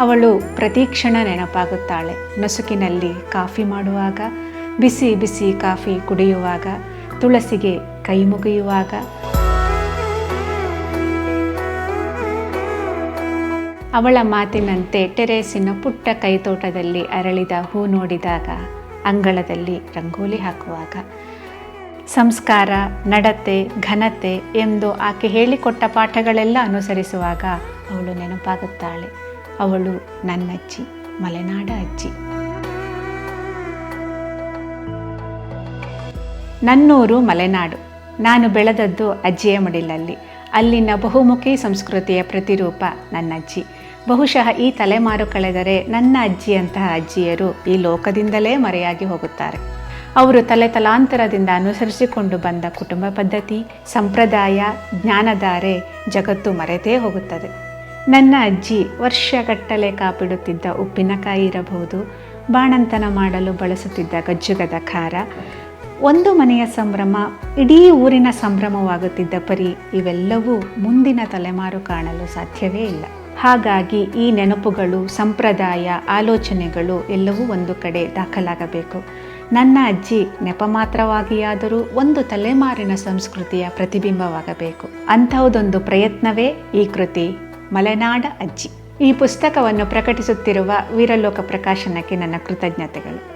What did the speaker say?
ಅವಳು ಪ್ರತಿಕ್ಷಣ ನೆನಪಾಗುತ್ತಾಳೆ. ನಸುಕಿನಲ್ಲಿ ಕಾಫಿ ಮಾಡುವಾಗ, ಬಿಸಿ ಬಿಸಿ ಕಾಫಿ ಕುಡಿಯುವಾಗ, ತುಳಸಿಗೆ ಕೈ ಮುಗಿಯುವಾಗ. ಅವಳ ಮಾತಿನಂತೆ ಟೆರೇಸಿನ ಪುಟ್ಟ ಕೈತೋಟದಲ್ಲಿ ಅರಳಿದ ಹೂ ನೋಡಿದಾಗ, ಅಂಗಳದಲ್ಲಿ ರಂಗೋಲಿ ಹಾಕುವಾಗ. ಸಂಸ್ಕಾರ, ನಡತೆ, ಘನತೆ ಎಂದು ಆಕೆ ಹೇಳಿಕೊಟ್ಟ ಪಾಠಗಳೆಲ್ಲ ಅನುಸರಿಸುವಾಗ ಅವಳು ನೆನಪಾಗುತ್ತಾಳೆ. ಅವಳು ನನ್ನಜ್ಜಿ ಮಲೆನಾಡ ಅಜ್ಜಿ ನನ್ನೂರು ಮಲೆನಾಡು. ನಾನು ಬೆಳೆದದ್ದು ಅಜ್ಜಿಯ ಮಡಿಲಲ್ಲಿ ಅಲ್ಲಿನ ಬಹುಮುಖಿ ಸಂಸ್ಕೃತಿಯ ಪ್ರತಿರೂಪ ನನ್ನಜ್ಜಿ. ಬಹುಶಃ ಈ ತಲೆಮಾರು ಕಳೆದರೆ ನನ್ನ ಅಜ್ಜಿಯಂತಹ ಅಜ್ಜಿಯರು ಈ ಲೋಕದಿಂದಲೇ ಮರೆಯಾಗಿ ಹೋಗುತ್ತಾರೆ. ಅವರು ತಲೆ ತಲಾಂತರದಿಂದ ಅನುಸರಿಸಿಕೊಂಡು ಬಂದ ಕುಟುಂಬ ಪದ್ಧತಿ, ಸಂಪ್ರದಾಯ, ಜ್ಞಾನಧಾರೆ, ಜಗತ್ತು ಮರೆತೇ ಹೋಗುತ್ತದೆ. ನನ್ನ ಅಜ್ಜಿ ವರ್ಷಗಟ್ಟಲೆ ಕಾಪಿಡುತ್ತಿದ್ದ ಉಪ್ಪಿನಕಾಯಿ ಇರಬಹುದು, ಬಾಣಂತನ ಮಾಡಲು ಬಳಸುತ್ತಿದ್ದ ಗಜ್ಜುಗದ ಖಾರ, ಒಂದು ಮನೆಯ ಸಂಭ್ರಮ, ಇಡೀ ಊರಿನ ಸಂಭ್ರಮವಾಗುತ್ತಿದ್ದ ಪರಿ ಇವೆಲ್ಲವೂ ಮುಂದಿನ ತಲೆಮಾರು ಕಾಣಲು ಸಾಧ್ಯವೇ ಇಲ್ಲ. ಹಾಗಾಗಿ ಈ ನೆನಪುಗಳು, ಸಂಪ್ರದಾಯ, ಆಲೋಚನೆಗಳು ಎಲ್ಲವೂ ಒಂದು ಕಡೆ ದಾಖಲಾಗಬೇಕು. ನನ್ನ ಅಜ್ಜಿ ನೆಪ ಮಾತ್ರವಾಗಿಯಾದರೂ ಒಂದು ತಲೆಮಾರಿನ ಸಂಸ್ಕೃತಿಯ ಪ್ರತಿಬಿಂಬವಾಗಬೇಕು. ಅಂಥವುದೊಂದು ಪ್ರಯತ್ನವೇ ಈ ಕೃತಿ. ಮಲೆನಾಡ ಅಜ್ಜಿ. ಈ ಪುಸ್ತಕವನ್ನು ಪ್ರಕಟಿಸುತ್ತಿರುವ ವೀರಲೋಕ ಪ್ರಕಾಶನಕ್ಕೆ ನನ್ನ ಕೃತಜ್ಞತೆಗಳು.